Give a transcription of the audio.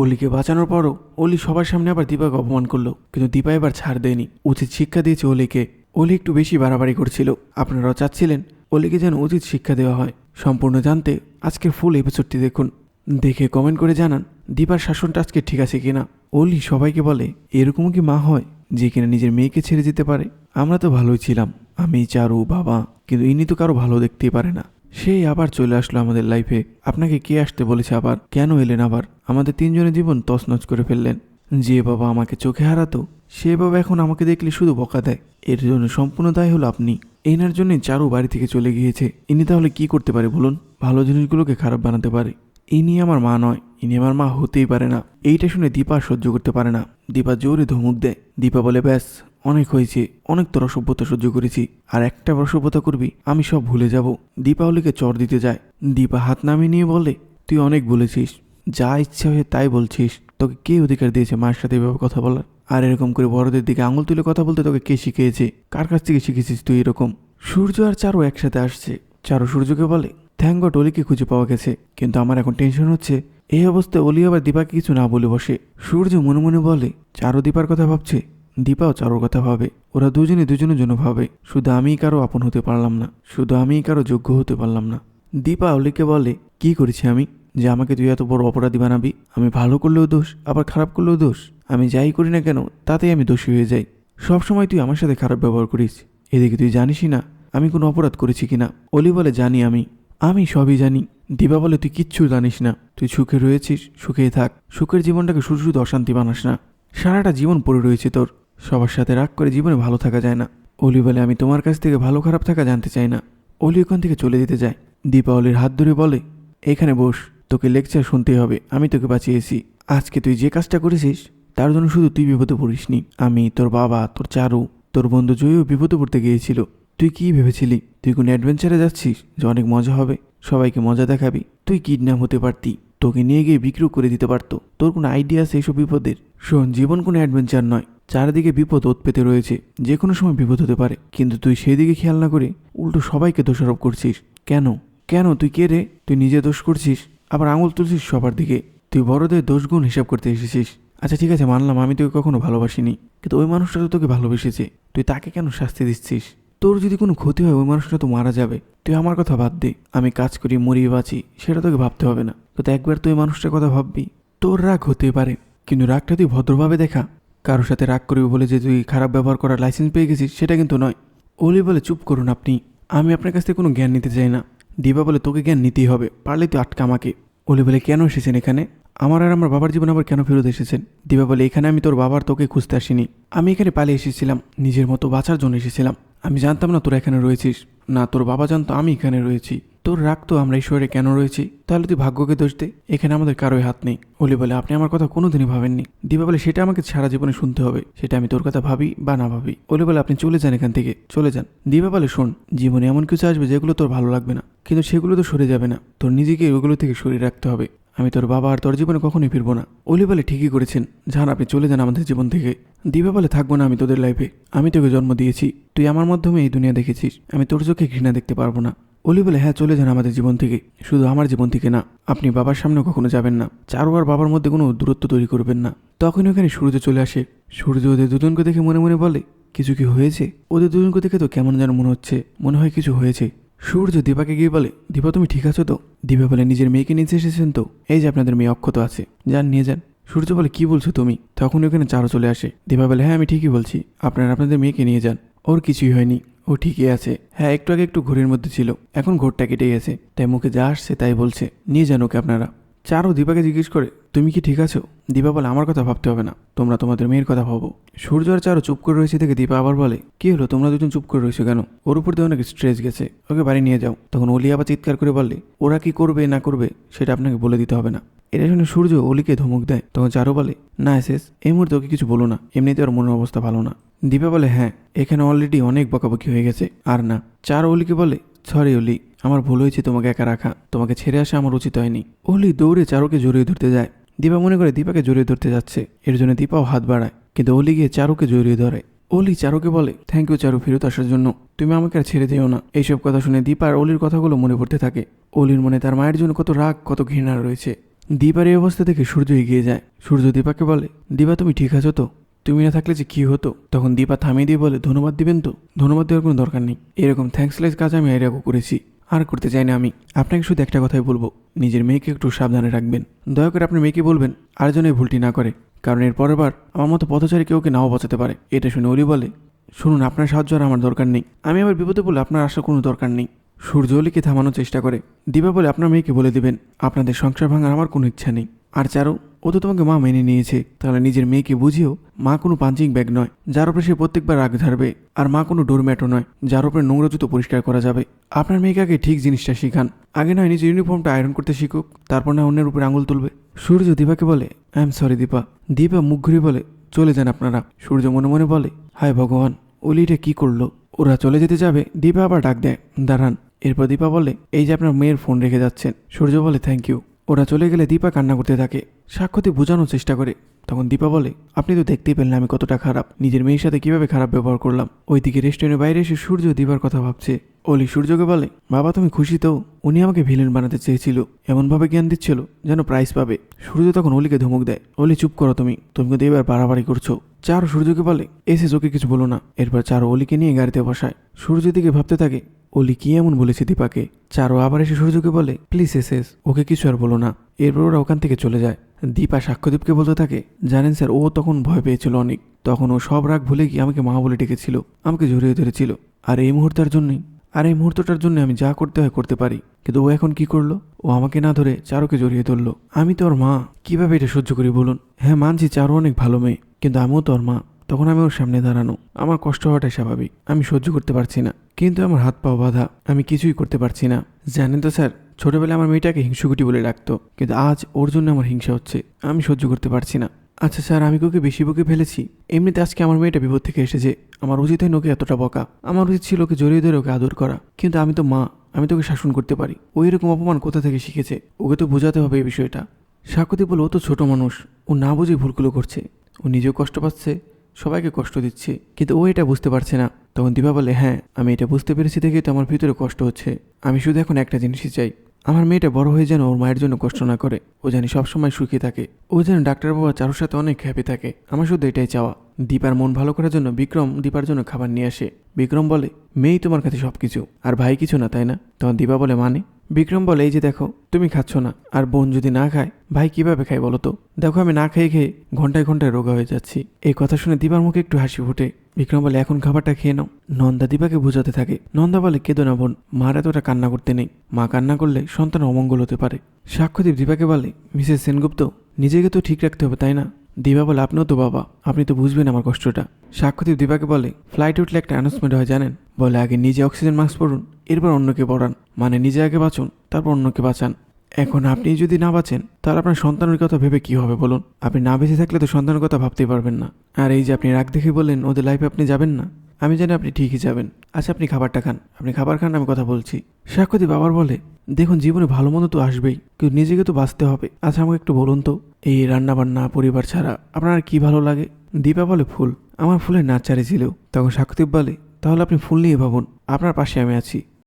অলিকে বাঁচানোর পরও অলি সবার সামনে আবার দীপাকে অপমান করল, কিন্তু দীপা এবার ছাড় দেয়নি। উচিত শিক্ষা দিয়েছে অলিকে। অলি একটু বেশি বাড়াবাড়ি করছিল। আপনারাও চাচ্ছিলেন অলিকে যেন উচিত শিক্ষা দেওয়া হয়। সম্পূর্ণ জানতে আজকের ফুল এপিসোডটি দেখুন। দেখে কমেন্ট করে জানান, দীপার শাসনটা আজকে ঠিক আছে কিনা? অলি সবাইকে বলে, এরকমও কি মা হয় যে কিনা নিজের মেয়েকে ছেড়ে যেতে পারে? আমরা তো ভালোই ছিলাম। আমি, চারু, বাবা, কিন্তু ইনি তো কারও ভালো দেখতেই পারে না। সেই আবার চলে আসলো আমাদের লাইফে আপনাকে কে আসতে বলেছে আবার? কেন এলেন আবার? আমাদের তিনজনের জীবন তছনছ করে ফেললেন। যে বাবা আমাকে চোখে হারাতো, সে বাবা এখন আমাকে দেখলে শুধু বকা দেয়। এর জন্য সম্পূর্ণ দায় হলো আপনি। এনার জন্যই চারু বাড়ি থেকে চলে গিয়েছে। ইনি তাহলে কি করতে পারে বলুন? ভালো জিনিসগুলোকে খারাপ বানাতে পারে। ইনি আমার মা নয়, ইনি আমার মা হতেই পারে না। এইটা শুনে দীপা সহ্য করতে পারে না। দীপা জোরে ধমক দেয়। দীপা বলে, ব্যাস অনেক হয়েছে, অনেক তোর অসভ্যতা সহ্য করেছি, আর একটা অসভ্যতা করবি, আমি সব ভুলে যাব। দীপাবলিকে চর দিতে যায়। দীপা হাত নামিয়ে নিয়ে বলে, তুই অনেক বলেছিস, যা ইচ্ছা হয়ে তাই বলছিস। তোকে কে অধিকার দিয়েছে মায়ের সাথে এভাবে কথা বলার? আর এরকম করে বড়দের দিকে আঙুল তুলে কথা বলতে তোকে কে শিখিয়েছে? কার কাছ থেকে শিখেছিস তুই এরকম? সূর্য আর চারু একসাথে আসছে। চারু সূর্যকে বলে থ্যাংক গড অলিকে খুঁজে পাওয়া গেছে, কিন্তু আমার এখন টেনশন হচ্ছে। এই অবস্থায় অলি আবার দীপাকে কিছু না বলে বসে। সূর্য মনে মনে বলে, চারু দীপার কথা ভাবছে? দীপাও চারুর কথা ভাবে। ওরা দুজনে দুজনের জন্য ভাবে, শুধু আমিই কারও আপন হতে পারলাম না, শুধু আমিই কারও যোগ্য হতে পারলাম না। দীপা অলিকে বলে, কি করেছি আমি? যে আমাকে তুই এত বড় অপরাধী বানাবি? আমি ভালো করলেও দোষ, আবার খারাপ করলেও দোষ? আমি যাই করি না কেন, তাতেই আমি দোষী হয়ে যাই। সবসময় তুই আমার সাথে খারাপ ব্যবহার করিস। এদিকে তুই জানিসই না, আমি কোনো অপরাধ করেছি কিনা? অলি বলে, জানি আমি। আমি সবই জানি। দিবা বলে, তুই কিচ্ছু জানিস না। তুই সুখে রয়েছিস, সুখেই থাক। সুখের জীবনটাকে শুধু শুধু অশান্তি বানাস না। সারাটা জীবন পড়ে রয়েছে তোর। সবার সাথে রাগ করে জীবনে ভালো থাকা যায় না। অলি বলে, আমি তোমার কাছ থেকে ভালো খারাপ থাকা জানতে চাই না। অলি ওখান থেকে চলে যেতে যায়। দীপা অলির হাত ধরে বলে, এখানে বস, তোকে লেকচার শুনতে হবে। আমি তোকে বাঁচিয়েছি। আজকে তুই যে কাজটা করেছিস, তার জন্য শুধু তুই বিপদে পড়িসনি। আমি, তোর বাবা, তোর চারু, তোর বন্ধু জয়ও বিপদে পড়তে গিয়েছিল। তুই কি ভেবেছিলি? তুই কোনো অ্যাডভেঞ্চারে যাচ্ছিস যে অনেক মজা হবে? সবাইকে মজা দেখাবি। তুই কিডন্যাপ হতে পারতি। তোকে নিয়ে গিয়ে বিক্রি করে দিতে পারতো। তোর কোনো আইডিয়া আছে এইসব বিপদের? শোন, জীবন কোনো অ্যাডভেঞ্চার নয়। চারিদিকে বিপদ ওত পেতে রয়েছে। যে কোনো সময় বিপদ হতে পারে। কিন্তু তুই সেই দিকে খেয়াল না করে উল্টো সবাইকে দোষারোপ করছিস। কেন? কেন? তুই কে রে? তুই নিজে দোষ করছিস, আবার আঙুল তুলছিস সবার দিকে। তুই বড়দের দোষগুণ হিসাব করতে এসেছিস। আচ্ছা ঠিক আছে, মানলাম, আমি তোকে কখনো ভালোবাসিনি। কিন্তু ওই মানুষটা তো তোকে ভালোবেসেছে। তুই তাকে কেন শাস্তি দিচ্ছিস? তোর যদি কোনো ক্ষতি হয়, ওই মানুষটা তো মারা যাবে। তুই আমার কথা বাদ দে। আমি কাজ করি, মরিয়ে বাঁচি, সেটা তোকে ভাবতে হবে না। তো একবার তুই মানুষটার কথা ভাববি। তোর রাগ হতে পারে। কিন্তু রাগটা তুই ভদ্রভাবে দেখা। কারোর সাথে রাগ করবি বলে যে তুই খারাপ ব্যবহার করার লাইসেন্স পেয়ে গেছিস, সেটা কিন্তু নয়। ওলি বলে, চুপ করুন আপনি। আমি আপনার কাছ থেকে কোনো জ্ঞান নিতে চাই না। দিবা বলে, তোকে জ্ঞান নিতেই হবে। পারলে তুই আটকা আমাকে। অলি বলে, কেন এসেছেন এখানে? আমার আর আমার বাবার জীবন আবার কেন ফেরত এসেছেন? দিবা বলে, এখানে আমি তোর বাবার তোকে খুঁজতে আসিনি। আমি এখানে পালিয়ে এসেছিলাম। নিজের মতো বাঁচার জন্য এসেছিলাম। আমি জানতাম না তোরা এখানে রয়েছিস। না তোর বাবা জানতো আমি এখানে রয়েছি। তোর রাগ তো আমরা ঈশ্বরে কেন রয়েছি? তাহলে তুই ভাগ্যকে দোষ দে। এখানে আমাদের কারোই হাত নেই। অলি বলে, আপনি আমার কথা কোনোদিনই ভাবেননি। দিবা বলে, সেটা আমাকে সারা জীবনে শুনতে হবে। সেটা আমি তোর কথা ভাবি বা না ভাবি। অলি বলে, আপনি চলে যান এখান থেকে। চলে যান। দিবা বলে, শোন, জীবনে এমন কিছু আসবে যেগুলো তোর ভালো লাগবে না। কিন্তু সেগুলো তো সরে যাবে না। তোর নিজেকে ওগুলো থেকে সরিয়ে রাখতে হবে। আমি তোর বাবা আর তোর জীবনে কখনোই ফিরবো না। অলি বলে, ঠিকই করেছেন। যান, আপনি চলে যান আমাদের জীবন থেকে। দিবা বলে, থাকব না আমি তোদের লাইফে আমি তোকে জন্ম দিয়েছি। তুই আমার মাধ্যমে এই দুনিয়া দেখেছিস। আমি তোর চোখে ঘৃণা দেখতে পারব না। অলি বলে হ্যাঁ চলে যান আমাদের জীবন থেকে। শুধু আমার জীবন থেকে না, আপনি বাবার সামনেও কখনো যাবেন না। চারু আর বাবার মধ্যে কোনো দূরত্ব তৈরি করবেন না। তখন ওখানে সূর্য চলে আসে। সূর্য ওদের দুজনকে দেখে মনে মনে বলে, কিছু কি হয়েছে? ওদের দুজনকে দেখে তো কেমন যেন মনে হচ্ছে, মনে হয় কিছু হয়েছে। সূর্য দীপাকে গিয়ে বলে, দীপা, তুমি ঠিক আছো তো? দীপা বলে, নিজের মেয়েকে নিতে এসেছেন তো? এই যে আপনাদের মেয়ে অক্ষত আছে। যান, নিয়ে যান। সূর্য বলে, কি বলছো তুমি? তখন ওখানে চারও চলে আসে। দীপা বলে হ্যাঁ আমি ঠিকই বলছি। আপনারা আপনাদের মেয়েকে নিয়ে যান। ওর কিছুই হয়নি। ও ঠিকই আছে। হ্যাঁ একটু আগে একটু ঘোরের মধ্যে ছিল। এখন ঘোরটা কেটে গেছে। তাই মুখে যা আসছে তাই বলছে। নিয়ে যান ওকে আপনারা। চারও দীপাকে জিজ্ঞেস করে, তুমি কি ঠিক আছো? দীপা বলে, আমার কথা ভাবতে হবে না। তোমরা তোমাদের মেয়ের কথা ভাবো। সূর্য আর চারও চুপ করে রয়েছে দেখে দীপা আবার বলে, কি হলো? তোমরা দুজন চুপ করে রয়েছো কেন? ওর উপর দিয়ে অনেক স্ট্রেস গেছে। ওকে বাড়ি নিয়ে যাও। তখন অলি আবার চিৎকার করে বললে ওরা কি করবে না করবে, সেটা আপনাকে বলে দিতে হবে না। এটা শুনে সূর্য অলিকে ধমক দেয়। তখন চারও বলে, না, এসেস, এই মুহূর্তে ওকে কিছু বলো না। এমনিতে ওর মনের অবস্থা ভালো না। দীপা বলে হ্যাঁ এখানে অলরেডি অনেক বকাবকি হয়ে গেছে। আর না। চার অলিকে বলে সরি অলি, আমার ভুল হয়েছে, তোমাকে একা রাখা। তোমাকে ছেড়ে আসা আমার উচিত হয়নি। অলি দৌড়ে চারুকে জড়িয়ে ধরতে যায়। দীপা মনে করে দীপাকে জড়িয়ে ধরতে যাচ্ছে। এর জন্য দীপাও হাত বাড়ায়, কিন্তু অলি গিয়ে চারুকে জড়িয়ে ধরে। অলি চারুকে বলে থ্যাংক ইউ চারু, ফেরত আসার জন্য। তুমি আমাকে আর ছেড়ে দিও না। এইসব কথা শুনে দীপা আর অলির কথাগুলো মনে পড়তে থাকে। অলির মনে তার মায়ের জন্য কত রাগ, কত ঘৃণা রয়েছে। দীপার এই অবস্থা দেখে সূর্য এগিয়ে যায়। সূর্য দীপাকে বলে, দীপা, তুমি ঠিক আছো তো? তুমি না থাকলে যে কি হতো? তখন দীপা থামিয়ে দিয়ে বলে, ধন্যবাদ দিবেন তো? ধন্যবাদ দেওয়ার কোনো দরকার নেই। এরকম থ্যাঙ্কসলেস কাজ আমি আগেও করেছি। আর করতে চাই না আমি। আপনাকে শুধু একটা কথাই বলব, নিজের মেয়েকে একটু সাবধানে রাখবেন। দয়া করে আপনার মেয়েকে বলবেন আর যেন ভুলটি না করে। কারণ এর পরের বার আমার মতো পথচারী কেউকে নাও বাঁচাতে পারে। এটা শুনে অলি বলে, শুনুন, আপনার সাহায্য আর আমার দরকার নেই। আমি আবার বিপদে বলে আপনার আসার কোনো দরকার নেই। সূর্য অলিকে থামানোর চেষ্টা করে। দিবা বলে আপনার মেয়েকে বলে দিবেন, আপনাদের সংসার ভাঙার আমার কোনো ইচ্ছা নেই। আর চারু, ও তো তোমাকে মা মেনে নিয়েছে, তাহলে নিজের মেয়েকে বুঝিয়েও মা কোনো পাঞ্চিং ব্যাগ নয়, যার উপরে সে প্রত্যেকবার রাগ ধারবে, আর মা কোনো ডোরম্যাটও নয়, যার উপরে নোংরা জুতো পরিষ্কার করা যাবে। আপনার মেয়েকে আগে ঠিক জিনিসটা শিখান। আগে নয় নিজের ইউনিফর্মটা আয়রন করতে শিখুক, তারপর না অন্যের উপরে আঙুল তুলবে। সূর্য দীপাকে বলে I am sorry Dipa. Dipa মুখ ঘুরে বলে, চলে যান আপনারা। সূর্য মনে মনে বলে, হায় ভগবান। ওলি এটা কি করল? ওরা চলে যেতে যাবে। দীপা আবার ডাক দেয়, দাঁড়ান। এরপর দীপা বলে, এই যে আপনার মেয়ের ফোন রেখে যাচ্ছেন। সূর্য বলে থ্যাংক ইউ ওরা চলে গেলে দীপা কান্না করতে থাকে। সাক্ষ্যতে বোঝানোর চেষ্টা করে। তখন দীপা বলে, আপনি তো দেখতেই পেলেন আমি কতটা খারাপ। নিজের মেয়ের সাথে কীভাবে খারাপ ব্যবহার করলাম? ওইদিকে রেস্টুরেন্টের বাইরে এসে সূর্য দীপার কথা ভাবছে। অলি সূর্যকে বলে, বাবা, তুমি খুশি তো? উনি আমাকে ভিলেন বানাতে চেয়েছিল। এমনভাবে জ্ঞান দিচ্ছিল যেন প্রাইজ পাবে। সূর্য তখন অলিকে ধমক দেয়, অলি, চুপ করো তুমি। তুমি কিন্তু এবার বাড়াবাড়ি করছ। চারু সূর্যকে বলে এসে ওকে কিছু বলো না। এরপর চারু অলিকে নিয়ে গাড়িতে বসায়। সূর্য দিকে ভাবতে থাকে অলি কি এমন বলেছে দীপাকে? চারু আবার এসে সূর্যকে বলে, প্লিজ এসেস ওকে কিছু আর বলো না। এরপর ওরা ওখান থেকে চলে যায়। দীপা সাক্ষ্যদীপকে বলতে থাকে, জানেন স্যার, ও তখন ভয় পেয়েছিল অনেক। তখন ও সব রাগ ভুলে গিয়ে আমাকে মা বলে ডেকেছিল, আমাকে জড়িয়ে ধরেছিল। আর এই মুহূর্তের জন্যই, আর এই মুহূর্তটার জন্য আমি যা করতে হয় করতে পারি। কিন্তু ও এখন কি করল? ও আমাকে না ধরে চারুকে জড়িয়ে ধরলো। আমি তো ওর মা। কীভাবে এটা সহ্য করি বলুন? হ্যাঁ মানছি, চারু অনেক ভালো মেয়ে, কিন্তু আমিও তো ওর মা। তখন আমি ওর সামনে দাঁড়ানো। আমার কষ্ট হওয়াটাই স্বাভাবিক। আমি সহ্য করতে পারছি না। কিন্তু আমার হাত পাও বাধা। আমি কিছুই করতে পারছি না। জানেন তো স্যার, ছোটবেলায় আমার মেয়েটাকে হিংসুকুটি বলে ডাকতো। কিন্তু আজ ওর জন্য আমার হিংসা হচ্ছে। আমি সহ্য করতে পারছি না। আচ্ছা স্যার, আমি ওকে বেশি বকে ফেলেছি। এমনিতে আজকে আমার মেয়েটা বিপদ থেকে এসেছে। আমার উচিত হয় ওকে এতটা বকা। আমার উচিত ছিল ওকে জড়িয়ে ধরে ওকে আদর করা। কিন্তু আমি তো মা। আমি তোকে শাসন করতে পারি। ওই রকম অপমান কোথা থেকে শিখেছে? ওকে তো বোঝাতে হবে এই বিষয়টা। সাক্ষতি বলে ও তো ছোট মানুষ। ও না বুঝে ভুলগুলো করছে। ও নিজেও কষ্ট পাচ্ছে। সবাইকে কষ্ট দিচ্ছে, কিন্তু ও এটা বুঝতে পারছে না। তখন দিবা বলে হ্যাঁ আমি এটা বুঝতে পেরেছি দেখে তো আমার ভিতরে কষ্ট হচ্ছে। আমি শুধু এখন একটা জিনিসই চাই। আমার মেয়েটা বড় হয়ে যেন ওর মায়ের জন্য কষ্ট না করে। ও জানি সবসময় সুখী থাকে। ও যেন ডাক্তার বাবা চারুর সাথে অনেক হ্যাপি থাকে। আমার শুধু এটাই চাওয়া। দীপার মন ভালো করার জন্য বিক্রম দীপার জন্য খাবার নিয়ে আসে। বিক্রম বলে, মেয়েই তোমার কাছে সব কিছু আর ভাই কিছু না, তাই না? তখন দীপা বলে মানে? বিক্রম বলে, এই যে দেখো, তুমি খাচ্ছ না, আর বোন যদি না খায়, ভাই কীভাবে খায় বলো তো? দেখো, আমি না খেয়ে খেয়ে ঘন্টায় ঘন্টায় রোগা হয়ে যাচ্ছি। এই কথা শুনে দিবার মুখে একটু হাসি ফুটে। বিক্রম বলে, এখন খাবারটা খেয়ে নাও। নন্দা দীপাকে বোঝাতে থাকে। নন্দা বলে, কেঁদো না বোন, মার এতটা কান্না করতে নেই। মা কান্না করলে সন্তান অমঙ্গল হতে পারে। সাক্ষ্যদীপ দীপাকে বলে, মিসেস সেনগুপ্ত, নিজেকে তো ঠিক রাখতে হবে, তাই না? দিবা বলে, আপনিও তো বাবা, আপনি তো বুঝবেন আমার কষ্টটা। সাক্ষ্যদীপ দিবাকে বলে, ফ্লাইটে উঠলে একটা অ্যানাউন্সমেন্ট হয়, জানেন? বলে, আগে নিজে অক্সিজেন মাস্ক পরুন, এরপর অন্যকে পড়ান মানে নিজে আগে বাঁচুন, তারপর অন্যকে বাঁচান। এখন আপনি যদি না বাঁচেন, তাহলে আপনার সন্তানের কথা ভেবে কি হবে বলুন? আপনি না বেঁচে থাকলে তো সন্তানের কথা ভাবতেই পারবেন না। আর এই যে আপনি রাগ দেখে বললেন, ওদের লাইফে আপনি যাবেন না? আমি জানি আপনি ঠিকই যাবেন। আচ্ছা আপনি খাবারটা খান। আপনি খাবার খান, আমি কথা বলছি। সাক্ষ্যদীপ বাবার বলে, দেখুন, জীবনে ভালো মন্দ তো আসবেই, কিন্তু নিজেকে তো বাঁচতে হবে। আচ্ছা আমাকে একটু বলুন তো, এই রান্নাবান্না, পরিবার ছাড়া আপনার কি ভালো লাগে? দীপা বলে, ফুল। আমার ফুলের নাচ ছিল। তখন সাক্ষ্যদীপ বলে, তাহলে আপনি ফুল নিয়ে ভাবুন। আপনার পাশে আমি আছি।